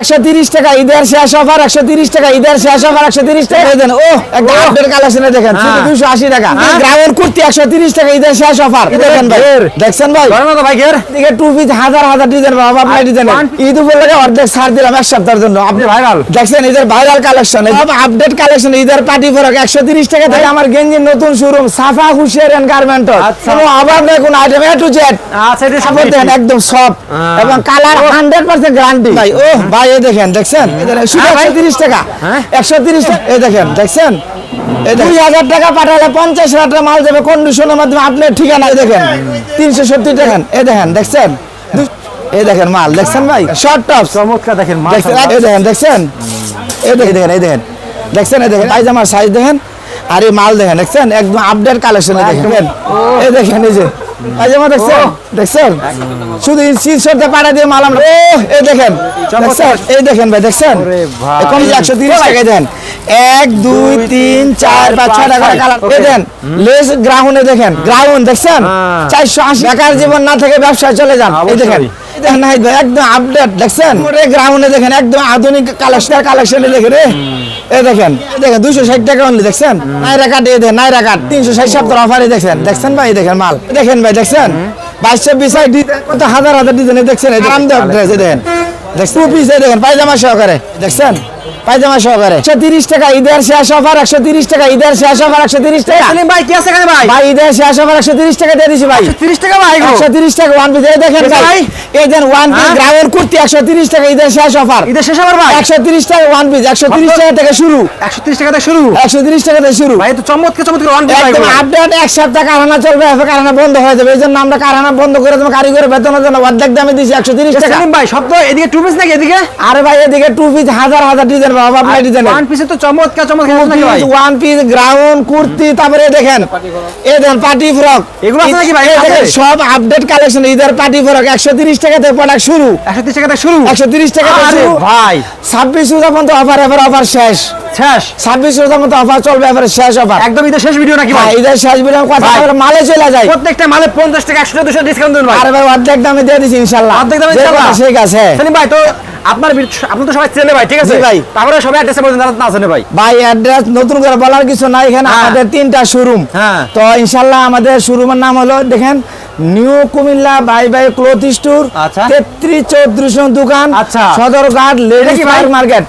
একশো তিরিশ টাকা ঈদের শেষ অফার একশো তিরিশ টাকা ঈদের শেষ অফার একশো তিরিশ টাকা। দেন ও একটা আপডেট কালেকশনে দেখেন। দুশো আশি টাকা। গ্রামের কুর্তি একশো তিরিশ টাকা ঈদের শেষ অফার দেখেন ভাই। দেখছেন ভাই? ধরেন না তো ভাই দিকে টু পিস হাজার হাজার ডিজাইন বাবা আপনার ডিজাইন ঈদ উপলক্ষে অর্ধেক ছাড় দিলাম এক সপ্তাহের জন্য। আপনি ভাইরাল দেখছেন ঈদের ভাইরাল কালেকশন আপডেট কালেকশন ঈদের পার্টি ফরক একশো তিরিশ টাকা থেকে আমার গেঞ্জির নতুন শোরুম সাফা হুশিয়ার এন্ড গার্মেন্ট। কোনো অভাব নেই কোনো আইটেম এ টু জেড আচ্ছা একদম সফট হ্যাঁ। এবং কালার হান্ড্রেড পার্সেন্ট গ্যারান্টি ভাই ও ভাই এই দেখেন দেখছেন? হ্যাঁ, ভাই। একশো তিরিশ টাকা। হ্যাঁ। একশো তিরিশ এই দেখেন দেখছেন? দুই হাজার টাকা পাঠালে পঞ্চাশ হাজার টাকা মাল যাবে কন্ডিশনের মাধ্যমে আপনার ঠিকানা দেখেন। তিনশো সত্তর টাকা এই দেখেন দেখছেন? এই দেখেন মাল দেখছেন ভাই? শর্ট টপ চমৎকার দেখেন। এই দেখেন দেখছেন? এই দেখেন দেখেন এই দেখেন। দেখছেন এই দেখেন পায়জামার সাইজ দেখেন? আর এই মাল দেখেন দেখছেন? একদম আপডেট কালেকশন দেখেন? এই দেখেন এই যে। পায়জামা দেখছেন? দেখছেন? শুধু স্ক্রিনশটে পাঠা দিয়ে মাল ও এই দেখেন। দেখছেন? এই দেখেন ভাই দেখছেন? এখন একশো তিরিশ টাকা দেন। এক দুই তিন চার পাঁচ ছয় টাকা এই দেন লেস দেখেন। গ্রাউন্ড দেখছেন? হ্যাঁ। চারশো আশি। টাকার জীবন না থেকে ব্যবসায় চলে যান। এই দেখেন। দেখেন নাহিদ ভাই একদম আপডেট দেখছেন? গ্রাউন্ডে দেখেন একদম আধুনিক কালেকশন কালেকশনে দেখেন এ? দেখেন এই দেখেন দুশো ষাট টাকা অনলি দেখছেন? নাইরা কাট এই দেখেন নাইরা কাট তিনশো ষাট সপ্তাহ অফারে দেখছেন। দেখছেন ভাই দেখেন মাল। দেখেন ভাই দেখছেন? বাইশশো বিশ কত হাজার হাজার ডিজাইনে দেখছেন? আরামদায়ক ড্রেস দেখেন। দেখছেন? টু পিস এই দেখেন পায়জামা সহকারে দেখছেন? পায়জামা সহকারে একশো তিরিশ টাকা ঈদের শেষ অফার একশো তিরিশ টাকা ঈদের শেষ অফার একশো তিরিশ টাকা সেলিম ভাই কি আছে ভাই ভাই ঈদের শেষ অফার একশো তিরিশ টাকা দিয়ে দিছি ভাই 30 টাকা ভাই একশো তিরিশ টাকা ওয়ান পিস এই দেখেন ভাই? এই দেন ওয়ান পিস হ্যাঁ? গ্রামের কুর্তি একশো তিরিশ টাকা ঈদের শেষ অফার ঈদের শেষ আবার ভাই একশো তিরিশ টাকা ওয়ান পিস একশো তিরিশ টাকা থেকে শুরু 130 টাকা থেকে শুরু একশো তিরিশ টাকা থেকে শুরু ভাই তো চমৎকার চমৎকার ওয়ান ভাই একদম আপডেট এক সপ্তাহ কারখানা চলবে কারখানা বন্ধ হয়ে যাবে এই জন্য আমরা কারখানা বন্ধ করে কারিগরের বেতনের জন্য অর্ধেক দামে দিচ্ছি একশো তিরিশ টাকা সেলিম ভাই সব তো এদিকে টু পিস নাকি এদিকে আরে ভাই এদিকে টু পিস হাজার হাজার ডিজাইন বাবা আপনার ডিজাইন ওয়ান পিসে তো চমৎকার চমৎকার আছে নাকি ভাই? ওয়ান পিস গ্রাউন্ড কুর্তি তারপরে দেখেন এই দেখেন পার্টি ফ্রক। এগুলো আছে নাকি ভাই? দেখেন সব আপডেট কালেকশন ঈদের পার্টি ফ্রক একশো তিরিশ টাকা থেকে প্রোডাক্ট শুরু। 130 টাকা থেকে শুরু? একশো তিরিশ টাকা থেকে শুরু। ভাই। ছাব্বিশ রোজা পর্যন্ত অফার এবার অফার শেষ। শেষ? ছাব্বিশ রোজা পর্যন্ত অফার চলবে এবার শেষ অফার একদম ঈদের শেষ ভিডিও নাকি হ্যাঁ ভাই ঈদের শেষ বিরাম কথা। মালে চলে যায়। প্রত্যেকটা মালে 50 টাকা 100 200 ডিসকাউন্ট দেন ভাই। আরে ভাই অর্ধেক দামে দিয়ে দিছি ইনশাল্লাহ। অর্ধেক দামে? কথা ঠিক আছে সেলিম ভাই তো আপনার আপনি তো সবাই চেনে ভাই ঠিক আছে ভাই। তারপরে সবাই অ্যাড্রেস বলেন যারা না জানে ভাই ভাই অ্যাড্রেস নতুন করে বলার কিছু নাই এখানে হ্যাঁ। আমাদের তিনটা শোরুম হ্যাঁ। তো ইনশাল্লাহ আমাদের শোরুমের নাম হলো দেখেন new Comilla Bhai Bhai cloth store আচ্ছা। তেত্রিশ চৌত্রিশ দোকান আচ্ছা। সদরঘাট লেডিস মার্কেট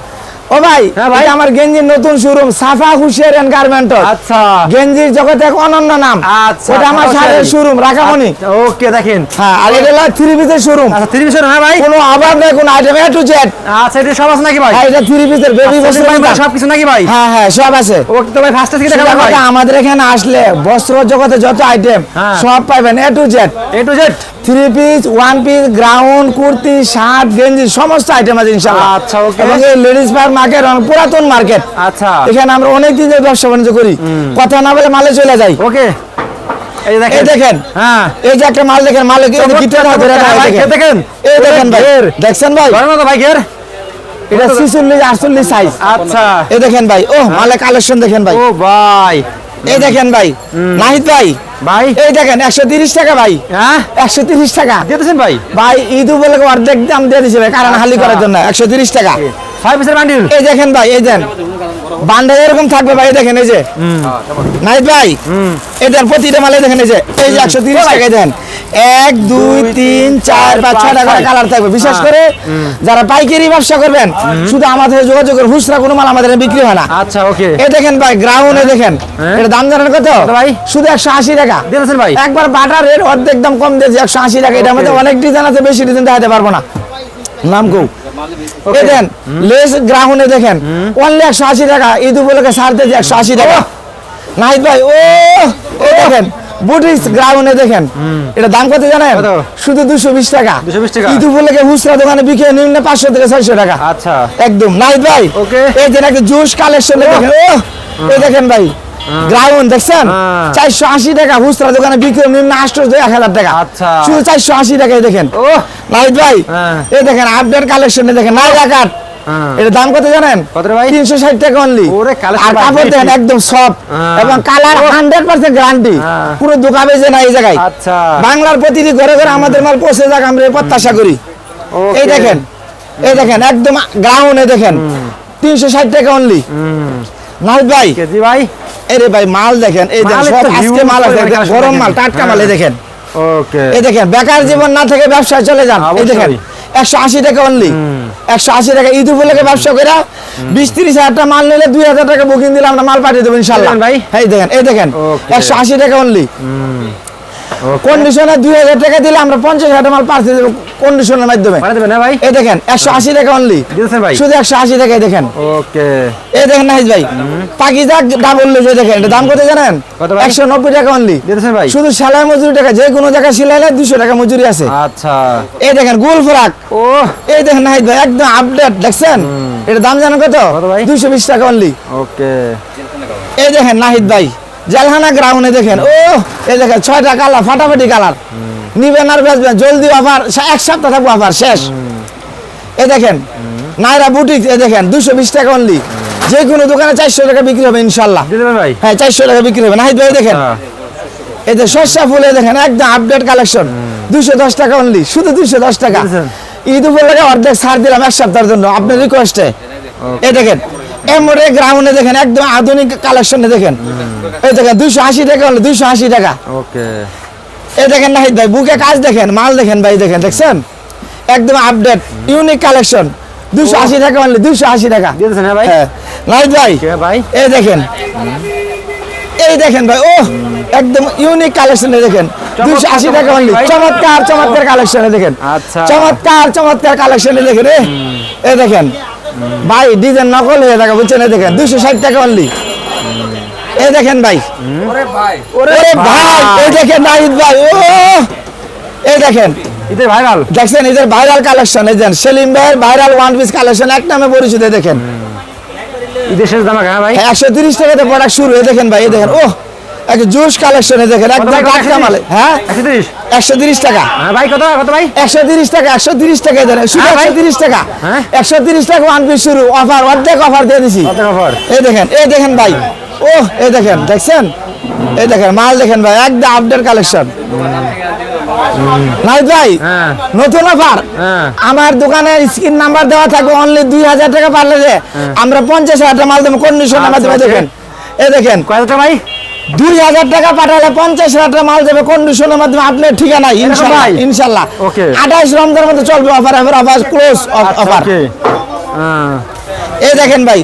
ও ভাই হ্যাঁ ভাই। এটা আমার গেঞ্জির নতুন শোরুম সাফা হুশিয়ার এন্ড গার্মেন্ট আচ্ছা। গেঞ্জির জগতে এক অনন্য নাম। আচ্ছা ওটা আমার শাড়ির শোরুম রাখামণি। ওকে দেখেন। হ্যাঁ আর এটা হলো থ্রি পিসের শোরুম আচ্ছা 30 পিসের হ্যাঁ ভাই। কোনো অভাব নেই কোনো আইটেম এ টু জেড আচ্ছা এটা সব আছে নাকি ভাই? হ্যাঁ এটা থ্রি পিসের বেবি আচ্ছা, বস্ত্র সব কিছু নাকি ভাই? হ্যাঁ হ্যাঁ সব আছে। ওকে তো ভাই ফার্স্ট থেকে সেটা দেখাবেন ভাই। আমাদের এখানে আসলে বস্ত্র জগতে যত আইটেম হ্যাঁ। সব পাবেন A to Z A to Z three piece one piece ground kurti shirt গেঞ্জি সমস্ত আইটেম আছে ইনশাআল্লাহ। আচ্ছা, okay. এবং এই লেডিস পার মার্কেট পুরাতন মার্কেট আচ্ছা। এখানে আমরা অনেক দিন ধরে ব্যবসা বাণিজ্য করি। কথা না বলে মালে চলে যাই ওকে। এই এই দেখেন। দেখেন হ্যাঁ। এই যে একটা মাল দেখেন মালে কি গিটার ধরে চমৎকার, রাখা, ভাই, এই খেয়ে দেখেন। দেখেন। এই দেখেন ভাই। দেখছেন ভাই? ধরেন না তো ভাই ঘের। এটা ছিচল্লিশ আটচল্লিশ সাইজ আচ্ছা। এই দেখেন ভাই। ও মালে কালেকশন দেখেন ভাই। ও ভাই। এই দেখেন ভাই নাহিদ ভাই। ভাই? এই দেখেন একশো তিরিশ টাকা ভাই। হ্যাঁ? একশো তিরিশ টাকা। দিতেছেন ভাই? ভাই ঈদ উপলক্ষে অর্ধেক দাম দিয়ে দিছে ভাই কারণ হালি করার জন্য একশো তিরিশ টাকা। ছয় পিসের বান্ডিল। এই দেখেন ভাই এই দেন। এরকম থাকবে ভাই দেখেন এই যে। নাইট ভাই? দেন প্রতিটা মালে দেখেন এই যে এই যে একশো তিরিশ টাকা এই দেন। এক দুই তিন চার পাঁচ কালার থাকবে। বিশেষ করে যারা পাইকারি ব্যবসা করবেন শুধু আমাদের যোগাযোগের খুচরা কোনো মাল আমাদের বিক্রি হয় না। আচ্ছা ওকে। এই দেখেন ভাই গ্রাউন্ডে দেখেন। হ্যাঁ। এটা দাম জানেন কত? ভাই? শুধু একশো আশি টাকা। দিতেছেন ভাই? একবার বাটার রেট অর্ধেক দাম কম দিয়েছে একশো আশি টাকা। এটার মধ্যে অনেক ডিজাইন আছে বেশি ডিজাইন দেখাতে পারব না। নাম কৌ দেন লেস গ্রাউন্ডে দেখেন অনলি একশো আশি টাকা ঈদ উপলক্ষে ছাড় দিয়েছে একশো আশি টাকা। নাহিদ ভাই ও দেখেন গ্রাউন্ডে দেখেন এটা দাম কত জানেন? শুধু দুশো বিশ টাকা। 220 টাকা। ঈদ উপলক্ষে খুচরা দোকানে বিক্রি নিম্ন পাঁচশো থেকে ছয়শো টাকা। আচ্ছা। একদম। নাহিদ ভাই এই যে একটা জুস কালেকশন দেখেন ও এই দেখেন ভাই গ্রাউন্ড দেখছেন? হ্যাঁ। চারশো আশি টাকা খুচরা দোকানে বিক্রি নিম্ন আটশো এক হাজার টাকা। আচ্ছা। শুধু চারশো আশি টাকায় দেখেন। ও নাহিদ ভাই হ্যাঁ। এই দেখেন আপডেট কালেকশনে দেখেন নাইরা হ্যাঁ। এটা দাম কত জানেন? তিনশো ষাট টাকা অনলি আর কাপড় দেখেন একদম সফট হ্যাঁ। এবং কালার হান্ড্রেড পার্সেন্ট গ্যারান্টি হ্যাঁ। পুরো দোকানে যে না এই জায়গায়। আচ্ছা। বাংলার প্রতিটি ঘরে ঘরে আমাদের মাল পৌঁছে যাক আমরা প্রত্যাশা করি। এই দেখেন এই দেখেন একদম গ্রাউন্ডে দেখেন। তিনশো ষাট টাকা অনলি হুম। নাহিদ ভাই কেজি ভাই? এরে ভাই মাল দেখেন এই দেখেন সব আজকে মাল আছে গরম মাল টাটকা মাল এই হ্যাঁ। দেখেন ওকে এই দেখেন বেকার জীবন না থেকে ব্যবসায় চলে যান এই দেখেন। একশো আশি টাকা অনলি একশো আশি টাকা ঈদ উপলক্ষে ব্যবসা করে বিশ তিরিশ হাজার টাকা মাল নিলে দুই হাজার টাকা বুকিং দিলে আমরা মাল পাঠিয়ে দেব ইনশাল্লাহ ভাই। এই দেখেন এই দেখেন. একশো আশি টাকা অনলি ওকে কন্ডিশনে দুই হাজার টাকা দিলে আমরা পঞ্চাশ হাজার মাল পাঠিয়ে দেবো কন্ডিশনের মাধ্যমে। না ভাই? এই দেখেন একশো আশি টাকা অনলি ভাই? শুধু একশো আশি টাকায় দেখেন। ওকে এই দেখেন নাহিদ ভাই পাকিজা ডাবল লেজে দেখেন এটা দাম কত জানেন? একশো নব্বই টাকা অনলি ভাই? শুধু সেলাই মজুরি টাকা যে কোনো জায়গায় সিলাইলে দুশো টাকা মজুরি আছে। আচ্ছা। এই দেখেন গোল ফ্রাক। ও এই দেখেন নাহিদ ভাই একদম আপডেট দেখছেন? এটা দাম জানেন কত? কত দুশো বিশ টাকা অনলি ওকে এই দেখেন নাহিদ ভাই। জালহানা গ্রাউন্ডে দেখেন ও এই দেখেন ছয়টা কালার ফাটাফাটি কালার নিবেন আর বেচবেন জলদি অফার এক সপ্তাহ থাকব অফার শেষ। এই দেখেন নাইরা বুটিক এই দেখেন দুশো বিশ টাকা অনলি যে কোনো দোকানে চারশো টাকা বিক্রি হবে ইনশাল্লাহ। ভাই? হ্যাঁ চারশো টাকা বিক্রি হবে। নাহিদ ভাই দেখেন। হ্যাঁ। যে শস্যা ফুলে দেখেন একদম আপডেট কালেকশন দুশো দশ টাকা অনলি শুধু দুশো দশ টাকা? ঈদ উপলক্ষে অর্ধেক ছাড় দিলাম এক সপ্তাহের জন্য আপনার রিকোয়েস্টে এ। দেখেন এমরে গ্রাউন্ডে দেখেন একদম আধুনিক কালেকশনে দেখেন। এই দেখেন দুইশো আশি টাকা হলো দুইশো আশি টাকা। ওকে। এই দেখেন নাহিদ ভাই বুকে কাজ দেখেন মাল দেখেন ভাই দেখেন দেখছেন? একদম আপডেট ইউনিক কালেকশন দুশো আশি টাকা দুশো আশি টাকা। হ্যাঁ ভাই? নাহিদ ভাই ভাই? এই দেখেন। এই দেখেন ভাই ও একদম ইউনিক কালেকশনে দেখেন। দুশো আশি টাকা। চমৎকার চমৎকার কালেকশনে দেখেন। আচ্ছা। চমৎকার চমৎকার কালেকশনে দেখেন এ। এই দেখেন ভাই ডিজাইন নকল হয়ে থাকে বুঝছেন? এই দেখেন দুশো ষাট টাকা অনলি এই দেখেন ভাই। ওরে ওরে ভাই এই দেখেন নাহিদ ভাই ও! এই দেখেন। ভাইরাল দেখছেন এদের ভাইরাল কালেকশন এই দেন সেলিম ভাইয়ের ভাইরাল ওয়ান পিস কালেকশন এক নামে পরিচিত দেখেন। ঈদের শেষ দাম হ্যাঁ ভাই? একশো তিরিশ টাকাতে প্রোডাক্ট শুরু দেখেন ভাই এই দেখেন ও একটা জুস কালেকশনে দেখেন একদম টাটকা মালে। হ্যাঁ? একশো তিরিশ। একশো তিরিশ টাকা। হ্যাঁ ভাই কত কত ভাই? একশো তিরিশ টাকা একশো তিরিশ টাকা দেন শুধু হ্যাঁ, ভাই। একশো তিরিশ টাকা। হ্যাঁ? একশো তিরিশ টাকা ওয়ান পিস শুরু অফার অর্ধেক অফার দিয়ে দিছি। কত অফার এই দেখেন এই দেখেন ভাই। ও এই দেখেন দেখছেন? এই দেখেন মাল দেখেন ভাই একদম আপডেট কালেকশন নাইট ভাই হ্যাঁ। নতুন অফার হ্যাঁ। আমার দোকানে স্ক্রিন নাম্বার দেওয়া থাকবে অনলি দুই হাজার টাকা পারলে যে আমরা পঞ্চাশ হাজার টাকা মাল দেবো কন্ডিশনের আচ্ছা, মাধ্যমে okay. দেখেন। এই দেখেন। কয় হাজার টাকা ভাই? দুই হাজার টাকা পাঠালে পঞ্চাশ হাজার টাকা মাল দেবে কন্ডিশনের মাধ্যমে আপনার ঠিকানা ইনশাল্লাহ ইনশাল্লাহ. আঠাইশ রমজানের মধ্যে চলবে offer offer offer close offer এই দেখেন ভাই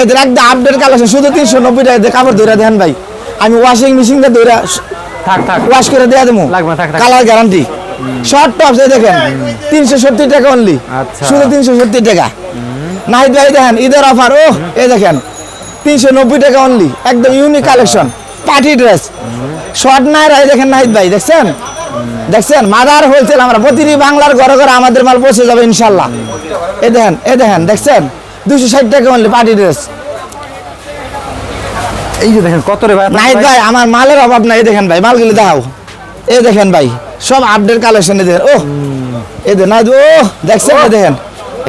এদের একদম আপডেট কালেকশন শুধু তিনশো নব্বই টাকা কাপড় ধরে দেখেন ভাই। আমি ওয়াশিং মেশিন দিয়ে ধরে থাক থাক। ওয়াশ করে দেওয়া দেবো। কালার গ্যারান্টি শর্ট টপস এই দেখেন তিনশো সত্তর টাকা অনলি আচ্ছা। শুধু তিনশো সত্তর টাকা। নাহিদ ভাই দেখেন ঈদের অফার ও এই দেখেন। তিনশো নব্বই টাকা অনলি একদম unique collection party dress short নাইরা এই দেখেন নাহিদ ভাই দেখছেন? দেখছেন? মাদার হোলসেল আমরা প্রতিটি বাংলার ঘরে ঘরে আমাদের মাল পৌঁছে যাবে ইনশাল্লাহ। এ দেখেন এ দেখেন দেখছেন? দুশো ষাট টাকা অনলি পার্টি ড্রেস এই যে দেখেন কত রে ভাই? নাহিদ ভাই আমার মালের অভাব নাই দেখেন ভাই মালগুলি দাও এ দেখেন ভাই সব আপডেট কালেকশন দেখেন ও দেখেন নাহিদ ও দেখছেন? এই দেখেন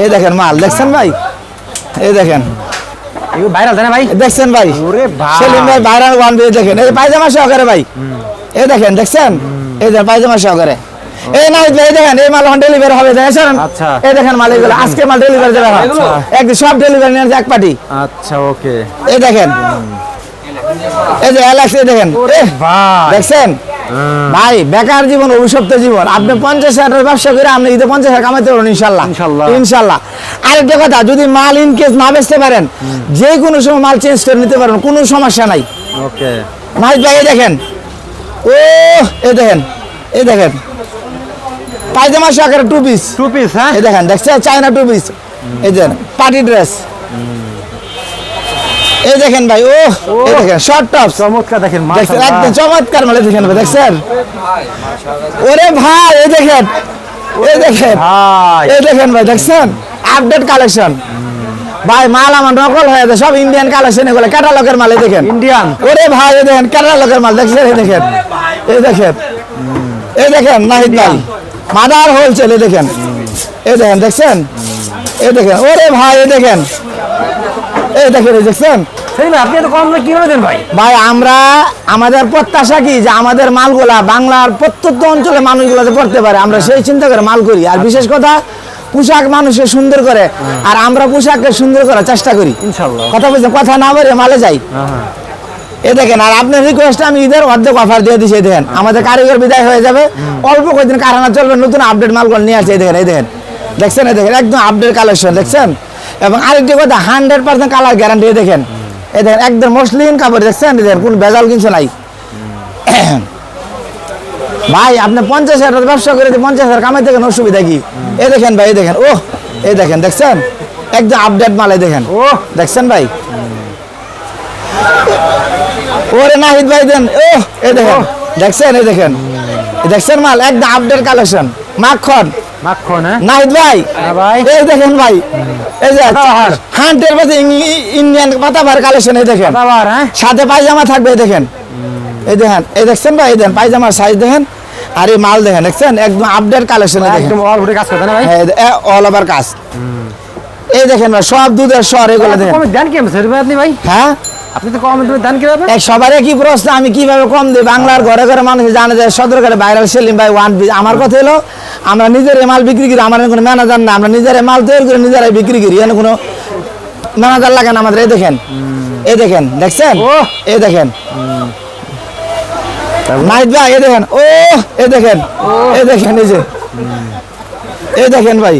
এ দেখেন মাল দেখছেন ভাই? এ দেখেন। এগুলো ভাইরাল তাই না ভাই? দেখছেন ভাই। ওরে ভাই। সেলিম ভাই ভাইরাল ওয়ান দিয়ে দেখেন। এই পায়জামা সহকারে ভাই। এই দেখেন দেখছেন? এই দেখেন পায়জামা সহকারে। এই নাহিদ ভাই এই দেখেন এই মাল ডেলিভারি হবে দেখেন আচ্ছা। এই দেখেন মাল এগুলো আজকে মাল ডেলিভারি দেবে একদিন সব ডেলিভারি নিয়ে এক পার্টি আচ্ছা ওকে। এই দেখেন। এই যে অ্যালেক্স এই দেখেন। দেখছেন? ভাই বেকার জীবন অভিশপ্ত জীবন। আপনি পঞ্চাশ হাজার ব্যবসা করে আপনি ঈদে পঞ্চাশ হাজার কামাইতে পারবেন ইনশাল্লাহ। ইনশাল্লাহ। আরেকটা কথা যদি মাল ইন কেস না বেচতে পারেন যে কোনো সময় মাল চেঞ্জ করে নিতে পারেন কোনো সমস্যা নাই। ওকে। ভাই এই দেখেন। ও এই দেখেন এই দেখেন। পায়জামা সহকারে টু পিস টু পিস হ্যাঁ? এই দেখেন দেখছেন? চায়না টু পিস এই দেখেন পার্টি ড্রেস এই দেখেন ভাই ও। এই দেখেন শর্ট টপস চমৎকার দেখেন দেখছেন একদম চমৎকার মালে দেখেন ভাই, দেখছেন? ওরে ভাই এই দেখেন এই দেখেন এই দেখেন ভাই দেখছেন? আপডেট কালেকশন ভাই মাল আমার নকল হয়ে সব ইন্ডিয়ান কালেকশন এগুলো ক্যাটালগের মাল দেখেন। ইন্ডিয়ান ওরে ভাই এই দেখেন ক্যাটালগের মাল দেখছেন? এই দেখেন এই দেখেন এই দেখেন নাহিদ ভাই। মাদার হোলসেল এই দেখেন এই দেখেন দেখছেন? এই দেখেন ওরে ভাই এই দেখেন। এই দেখেন এই দেখছেন? আপনি এত কম কীভাবে দেন ভাই? ভাই আমরা আমাদের প্রত্যাশা কি যে আমাদের মালগুলা বাংলার প্রত্যন্ত অঞ্চলে মানুষগুলো পড়তে পারে। আমরা সেই চিন্তা করে মাল করি। আর বিশেষ কথা পোশাক মানুষকে সুন্দর করে আর আমরা পোশাককে সুন্দর করার চেষ্টা করি। কথা বলছেন কথা না বলে মালে যাই। হ্যাঁ হ্যাঁ। এ দেখেন আর আপনার রিকোয়েস্ট আমি ঈদের অর্ধেক অফার দিয়ে দিচ্ছি দেখেন। আমাদের কারিগর বিদায় হয়ে যাবে। অল্প কয়েকদিন কারখানা চলবে নতুন আপডেট মালগুলো নিয়ে আসছে এই দেখেন এই দেখেন। দেখছেন এই দেখেন একদম আপডেট কালেকশন দেখছেন? এবং আরেকটি কথা হান্ড্রেড পার্সেন্ট কালার গ্যারান্টি দেখেন। এই দেখেন একদম মসলিন কাপড় দেখছেন? দেখেন কোনো ভেজাল কিছু নাই। ভাই আপনি পঞ্চাশ হাজার ব্যবসা করে পঞ্চাশ হাজার কামাই দেখেন অসুবিধা কি? এই দেখেন ভাই এই দেখেন ও এই দেখেন দেখছেন? একদম আপডেট মাল দেখেন। ও দেখছেন ভাই? ওরে নাহিদ ভাই দেন ও এই দেখেন দেখছেন এই দেখেন? দেখছেন মাল? একদম আপডেট কালেকশন মাখন। মাখন হ্যাঁ? ভাই। হ্যাঁ ভাই। এই দেখেন ভাই এই যে পাতাবাহার। হান্টের পাশে ইন্ডিয়ান পাতাবার কালেকশন এই দেখেন। হ্যাঁ? সাথে পায়জামা থাকবে এই দেখেন। এই দেখেন এই দেখছেন ভাই এই দেখেন পায়জামার সাইজ দেখেন। আর এই মাল দেখেন দেখছেন? একদম আপডেট কালেকশন দেখেন। একদম অল কাজ করতে না ভাই? হ্যাঁ অল ওভার কাজ। এই দেখেন ভাই সব দুধের স্বর এগুলো দেখেন। কমে দেন কি স্যার ভাই আপনি ভাই? হ্যাঁ? আপনি তো কমে তুমি দেন কি ভাবে সবারই কি প্রশ্ন আমি কীভাবে কম দিই? বাংলার ঘরে ঘরে মানুষ জানে যে সদরকারে ভাইরাল সেলিম ভাই ওয়ান পিস আমার কথা হলো আমরা নিজের মাল বিক্রি করি আমার কোনো ম্যানেজার না আমরা নিজের মাল তৈরি করে নিজেরাই বিক্রি করি এখানে কোনো ম্যানেজার লাগে না আমাদের এই দেখেন এই দেখেন দেখছেন! এই দেখেন। নাইট ভাই এই দেখেন ও এই দেখেন এই দেখেন এই যে। এই দেখেন ভাই।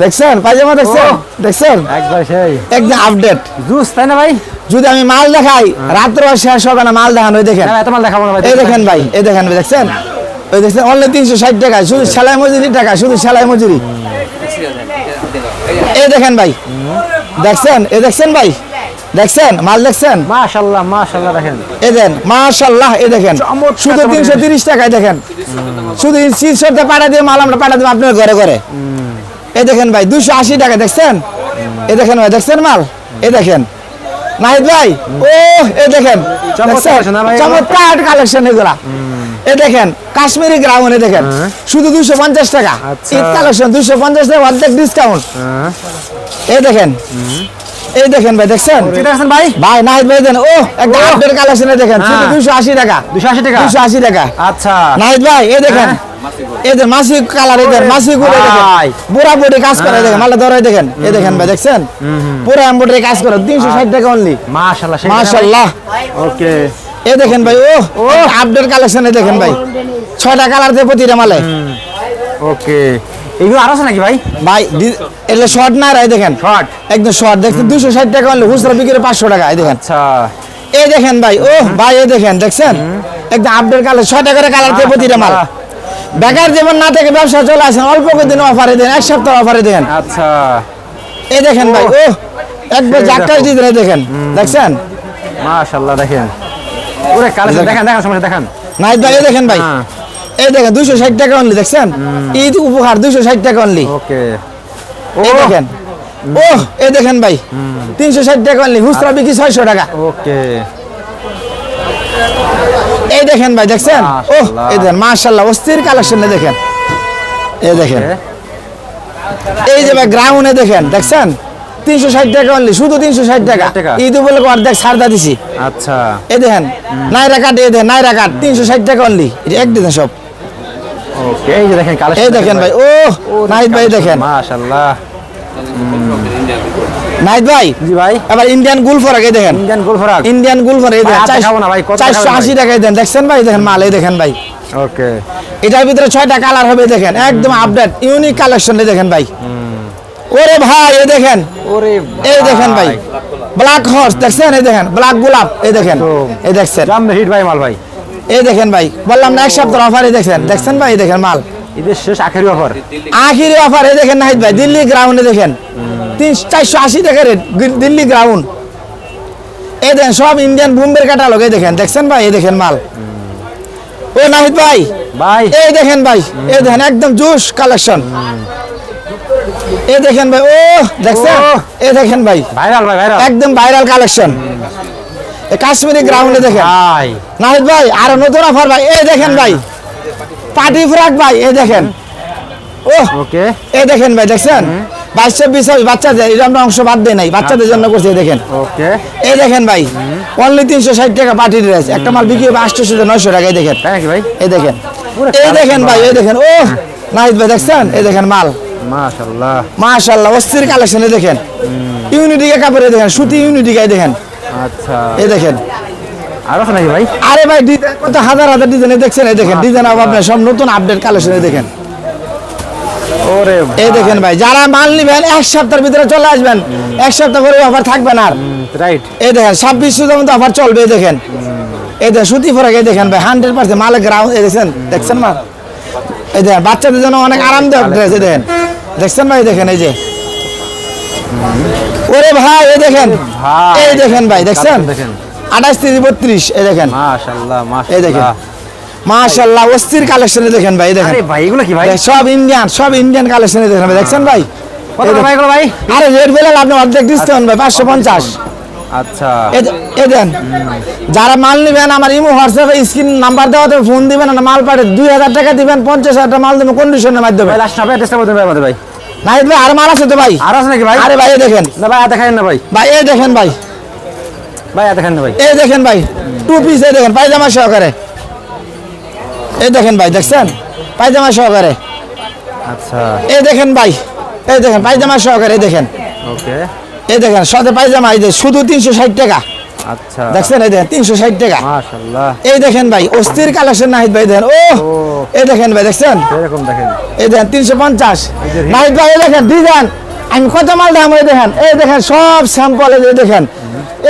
দেখছেন? পায়জামা দেখছেন? দেখছেন? একবার সেই। একদম আপডেট জুস তাই না ভাই? যদি আমি মাল দেখাই রাত্র শেষ হবে না মাল দেখানো দেখেন। এত মাল দেখাবো না ভাই এই দেখেন ভাই এই দেখেন ভাই, দেখছেন? ওই দেখছেন অনলি তিনশো ষাট টাকা শুধু সেলাই মজুরি টাকা শুধু সেলাই মজুরি। এই দেখেন ভাই দেখছেন? এই দেখছেন ভাই? দেখছেন? মাল দেখছেন? মাশাআল্লাহ মাশাআল্লাহ দেখেন। এই দেন এই দেখেন। শুধু টাকায় শুধু দিয়ে মাল আমরা দেবো আপনার ঘরে ঘরে। এই দেখেন ভাই দুশো আশি টাকা দেখছেন? এই দেখেন ভাই দেখছেন মাল? এই দেখেন। নাহিদ ভাই ও এই দেখেন? চমৎকার কালেকশন এগুলা। এই দেখেন কাশ্মীরি গ্রাউন্ড এই দেখেন হ্যাঁ। শুধু দুশো পঞ্চাশ টাকা। আচ্ছা। ঈদ কালেকশন দুশো পঞ্চাশ টাকা অর্ধেক ডিসকাউন্ট হ্যাঁ। এই দেখেন এই দেখেন ভাই দেখছেন? ভাই? ভাই নাহিদ ভাই দেন ও একটা আপডেট কালেকশনে দেখেন হ্যাঁ। দুশো আশি টাকা। 280 টাকা? দুশো আশি টাকা। আচ্ছা। নাহিদ ভাই এই দেখেন এদের মাসিক কালার এদের মাসিকগুলো দেখেন ভাই। পুরা বডি কাজ করে। দেখেন মালে ধরে দেখেন এই দেখেন ভাই দেখছেন? পুরো এমব্রয়ডারি কাজ করে তিনশো ষাট টাকা অনলি মাশাআল্লাহ সেই মাশাল্লাহ ওকে। এই দেখেন ভাই ও। আপডেট কালেকশনে দেখেন ভাই। ছয়টা কালার দিয়ে প্রতিটা মালে। ওকে। এগুলো আরও আছে নাকি ভাই? ভাই এগুলো শর্ট না রাই দেখেন। শর্ট একদম শর্ট দেখছেন দুশো ষাট টাকা অনলি খুচরা বিক্রি পাঁচশো টাকা এই দেখেন। আচ্ছা। এই দেখেন ভাই ও ভাই এই দেখেন দেখছেন? একদম আপডেট কালার ছয়টা করে কালার দিয়ে প্রতিটা মাল। আহ। বেকার জীবন না থেকে ব্যবসা চলে আসেন অল্প দিন অফারে দেন এক সপ্তাহ অফারে দেন। আচ্ছা। এই দেখেন ভাই ও। একবার সেই জাক্কাস দেখো। দিতে দেখেন দেখছেন? মাশাআল্লাহ দেখেন। ওরে কালেকশন দেখেন দেখেন সমস্যা দেখেন। নাইট ভাই দেখেন ভাই। হ্যাঁ। এই দেখেন দুশো ষাট টাকা অনলি দেখছেন? ঈদ উপহার দুশো ষাট টাকা অনলি ওকে। এই দেখেন। ও এই দেখেন ভাই। তিনশো ষাট টাকা অনলি খুচরা বিক্রি ছয়শো টাকা। ওকে। এই দেখেন ভাই দেখছেন? ও এই দেখেন মাশাল্লাহ অস্থির কালেকশন দেখেন। এই দেখেন। এই যে ভাই গ্রাউন্ডে দেখেন দেখছেন? তিনশো ষাট টাকা অনলি শুধু তিনশো ষাট টাকা। ঈদ উপলক্ষে অর্ধেক ছাড় দিছি। আচ্ছা। এই দেখেন নাইরা কাট এই দেখেন নাইরা কাট তিনশো ষাট টাকা অনলি এটা এক দিন সব। ওকে এই যে দেখেন এই দেখেন ভাই ও নাহিদ ভাই দেখেন। মাশাআল্লাহ। নাহিদ ভাই? জি ভাই। এবার ইন্ডিয়ান গুল ফরাক এই দেখেন। ইন্ডিয়ান গোল ফরাক ইন্ডিয়ান গুল ফরাক এই দেখেন দেখাবো না ভাই, কত চারশো দেখাবেন আশি ভাই? টাকায় দেন। দেখছেন ভাই? দেখেন মাল এই দেখেন ভাই। ওকে। এটার ভিতরে ছয়টা কালার হবে দেখেন। একদম আপডেট ইউনিক কালেকশন দেখেন ভাই। ওরে ভাই এই দেখেন। ওরে এই দেখেন ভাই। ব্ল্যাক হর্স দেখছেন? এই দেখেন ব্ল্যাক গোলাপ এই দেখেন এই দেখছেন। জাম হিট ভাই মাল ভাই। এই দেখেন ভাই বললাম না এক সপ্তাহ অফারে দেখছেন দেখছেন ভাই এই দেখেন মাল। ঈদের শেষ আখেরি অফার আখিরি অফার এই দেখেন নাহিদ ভাই দিল্লি গ্রাউন্ডে দেখেন। তিন চারশো আশি টাকা রেট দিল্লি গ্রাউন্ড এই দেখেন সব ইন্ডিয়ান বুম্বের ক্যাটালগ এই দেখেন। দেখছেন ভাই এই দেখেন মাল। ও নাহিদ ভাই ভাই। এই দেখেন ভাই এই দেখেন একদম জুস কালেকশন এই দেখেন ভাই ও দেখছেন। এই দেখেন ভাই। ভাইরাল ভাই ভাইরাল। একদম ভাইরাল কালেকশন কাশ্মীরি গ্রাউন্ডে দেখেন। ভাই। নাহিদ ভাই আরও নতুন অফার ভাই। এই দেখেন ভাই। পার্টি ফ্রাক ভাই এই দেখেন। ও ওকে। এই দেখেন ভাই দেখছেন? বাইশশো বিশ বাচ্চাদের এটা আমরা অংশ বাদ দেয় নাই। বাচ্চাদের জন্য করছি দেখেন। ওকে। এই দেখেন ভাই অনলি তিনশো ষাট টাকা পার্টি ড্রেস একটা মাল বিক্রি হবে আটশো নয়শো টাকা এই দেখেন। ভাই। এই দেখেন। এই দেখেন ভাই এই দেখেন। ও নাহিদ ভাই দেখছেন? এই দেখেন মাল। মাশাল্লাহ মাশাল্লাহ অস্থির কালেকশনে দেখেন। ইউনিটিকে কাপড়ে দেখেন সুতি ইউনিটিকায় দেখেন। আচ্ছা। এই দেখেন। আর আছে নাকি ভাই? আরে ভাই কত হাজার হাজার ডিজাইনে দেখছেন? এই দেখেন ডিজাইন অভাব সব নতুন আপডেট কালেকশনে দেখেন। ওরে এই দেখেন ভাই যারা মাল নিবেন এক সপ্তাহের ভিতরে চলে আসবেন। এক সপ্তাহ করে অফার থাকবে না আর। রাইট এই দেখেন ছাব্বিশ অফার চলবে এই দেখেন। এই দেখেন সুতি ফরাক এই দেখেন ভাই হান্ড্রেড পার্সেন্ট মালে গ্রাউন্ড এই দেখছেন দেখছেন মাল? এই দেখেন বাচ্চাদের জন্য অনেক আরামদায়ক ড্রেস এই দেখেন। দেখছেন ভাই দেখেন এই যে। ওরে ভাই এই দেখেন। ভাই। এই দেখেন ভাই দেখছেন। আঠাশ তিরিশ বত্রিশ এই দেখেন। এই দেখেন। মাশাল্লাহ অস্থির কালেকশনে দেখেন ভাই এই দেখেন। আরে ভাই এগুলো কি ভাই? সব ইন্ডিয়ান সব ইন্ডিয়ান কালেকশনে দেখেন ভাই দেখছেন ভাই। ভাই আরে রেট বেলাল আপনি অর্ধেক ডিসকাউন্ট ভাই পাঁচশো পঞ্চাশ। আচ্ছা। এই দেন। যারা মাল নেবেন আমার ইমো হোয়াটসঅ্যাপে স্ক্রিন নাম্বার দেওয়া তো ফোন দিবেন মাল পাঠে দুই হাজার টাকা দিবেন পঞ্চাশ হাজার টাকা মাল দেবেন কন্ডিশনের মাধ্যমে। ভাই লাস্ট হবে ভাই। ভাই ভাই আর মাল আছে তো ভাই। আর আছে নাকি ভাই? আরে ভাই দেখেন। না ভাই দেখাই না ভাই। ভাই এই দেখেন ভাই। ভাই দেখাই না ভাই। এই দেখেন ভাই টু পিস এই দেখেন পায়জামা সহকারে। এই দেখেন ভাই দেখছেন? পায়জামা সহকারে। আচ্ছা। এই দেখেন ভাই এই দেখেন পায়জামা সহকারে এই দেখেন। ওকে। এই দেখেন সাথে পায়জামা এই যে শুধু তিনশো ষাট টাকা। আচ্ছা। দেখছেন এই দেখেন তিনশো ষাট টাকা। মাশাল্লাহ এই দেখেন ভাই অস্থির কালেকশন নাহিদ ভাই দেখেন। ও। এই দেখেন ভাই দেখছেন? এরকম দেখেন। এই দেখেন তিনশো পঞ্চাশ। নাহিদ ভাই দেখেন ডিজাইন। আমি কত মাল দাম এই দেখেন এই দেখেন সব স্যাম্পল এই দেখেন।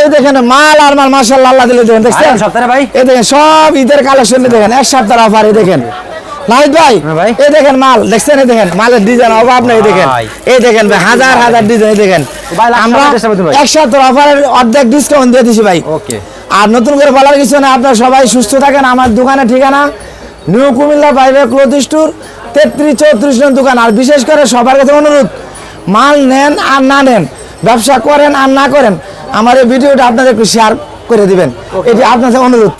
এই দেখেন মাল আর মাল আল্লাহ দিলে দেখেন দেখছেন? সপ্তাহে ভাই। এই দেখেন সব ঈদের কালেকশন দেখেন এক সপ্তাহ অফার এই দেখেন। নাহিদ ভাই হ্যাঁ ভাই। এই দেখেন মাল দেখছেন? এই দেখেন মালের ডিজাইন অভাব নেই দেখেন। এই দেখেন ভাই হাজার হাজার ডিজাইন দেখেন। আমরা টাকা চেষ্টা করতে ভাই। এক সপ্তাহ অফারের অর্ধেক ডিসকাউন্ট দিয়ে দিছি ভাই। ওকে আর নতুন করে বলার কিছু না আপনারা সবাই সুস্থ থাকেন। আমার দোকানের ঠিকানা নিউ কুমিল্লা বাইরে ক্লোথ স্টোর তেত্রিশ চৌত্রিশ জন দোকান। আর বিশেষ করে সবার কাছে অনুরোধ মাল নেন আর না নেন ব্যবসা করেন আর না করেন আমার এই ভিডিওটা আপনাদের একটু শেয়ার করে দিবেন। এটি আপনাদের অনুরোধ।